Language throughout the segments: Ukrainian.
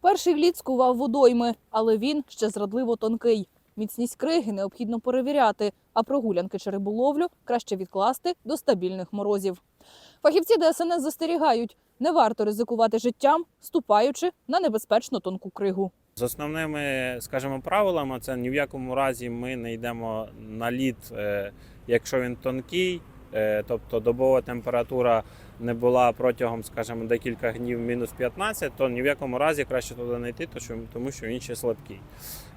Перший лід скував водойми, але він ще зрадливо тонкий. Міцність криги необхідно перевіряти, а прогулянки чи риболовлю краще відкласти до стабільних морозів. Фахівці ДСНС застерігають, не варто ризикувати життям, ступаючи на небезпечно тонку кригу. З основними, скажімо, правилами це ні в якому разі ми не йдемо на лід, е, якщо він тонкий, тобто добова температура не була протягом, скажімо, декілька днів мінус 15, то ні в якому разі краще туди не йти, тому що ще слабкий.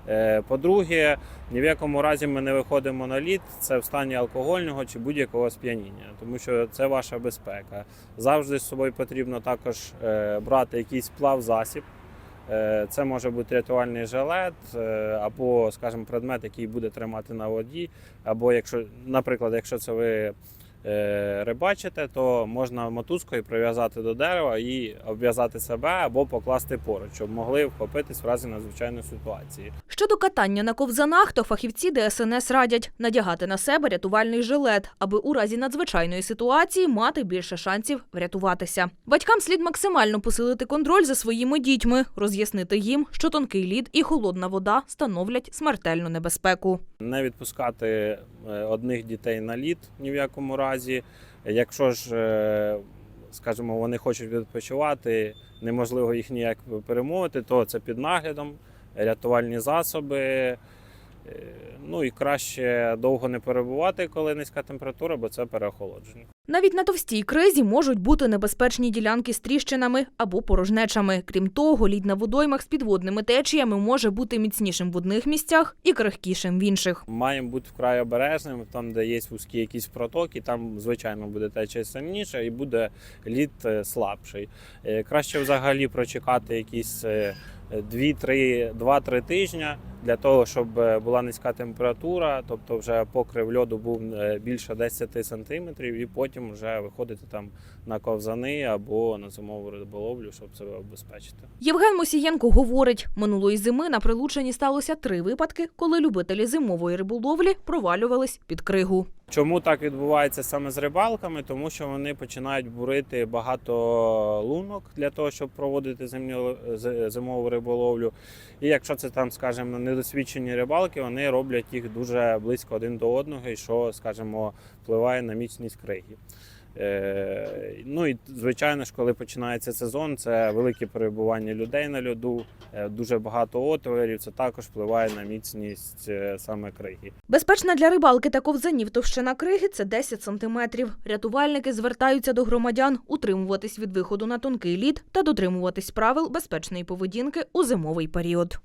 Е, По-друге, ні в якому разі ми не виходимо на лід, це в стані алкогольного чи будь-якого сп'яніння, тому що це ваша безпека. Завжди з собою потрібно також е, брати якийсь плавзасіб. Е, Це може бути рятувальний жилет е, або, скажімо, предмет, який буде тримати на воді. Або якщо, наприклад, якщо це ви е, рибачите, то можна мотузкою прив'язати до дерева і обв'язати себе або покласти поруч, щоб могли вхопитись в разі надзвичайної ситуації. Щодо катання на ковзанах, то фахівці ДСНС радять надягати на себе рятувальний жилет, аби у разі надзвичайної ситуації мати більше шансів врятуватися. Батькам слід максимально посилити контроль за своїми дітьми, роз'яснити їм, що тонкий лід і холодна вода становлять смертельну небезпеку. Не відпускати е, одних дітей на лід ні в якому разі. Якщо ж, е, скажімо, вони хочуть відпочивати, неможливо їх ніяк перемовити, то це під наглядом, рятувальні засоби. Е, Ну і краще довго не перебувати, коли низька температура, бо це переохолодження. Навіть на товстій кризі можуть бути небезпечні ділянки з тріщинами або порожнечами. Крім того, лід на водоймах з підводними течіями може бути міцнішим в одних місцях і крихкішим в інших. Маємо бути вкрай обережними, там, де є вузькі якісь протоки, там, звичайно, буде течія сильніша і буде лід е, слабший. Е, Краще взагалі прочекати якісь 2-3 2-3 тижня для того, щоб е, була низька температура, тобто вже покрив льоду був е, більше 10 сантиметрів, і потім вже виходити там на ковзани або на зимову риболовлю, щоб себе обезпечити. Євген Мосієнко говорить, минулої зими на Прилучині сталося три випадки, коли любителі зимової риболовлі провалювались під кригу. Чому так відбувається саме з рибалками? Тому що вони починають бурити багато лунок для того, щоб проводити зимню зимову риболовлю. І якщо це там, скажімо, недосвідчені рибалки, вони роблять їх дуже близько один до одного, і що, скажімо, впливає на міцність криги. Е, ну і звичайно ж, коли починається сезон, це велике перебування людей на льоду, е, дуже багато отворів. Це також впливає на міцність е, саме криги. Безпечна для рибалки та ковзанів товщина криги це 10 сантиметрів. Рятувальники звертаються до громадян утримуватись від виходу на тонкий лід та дотримуватись правил безпечної поведінки у зимовий період.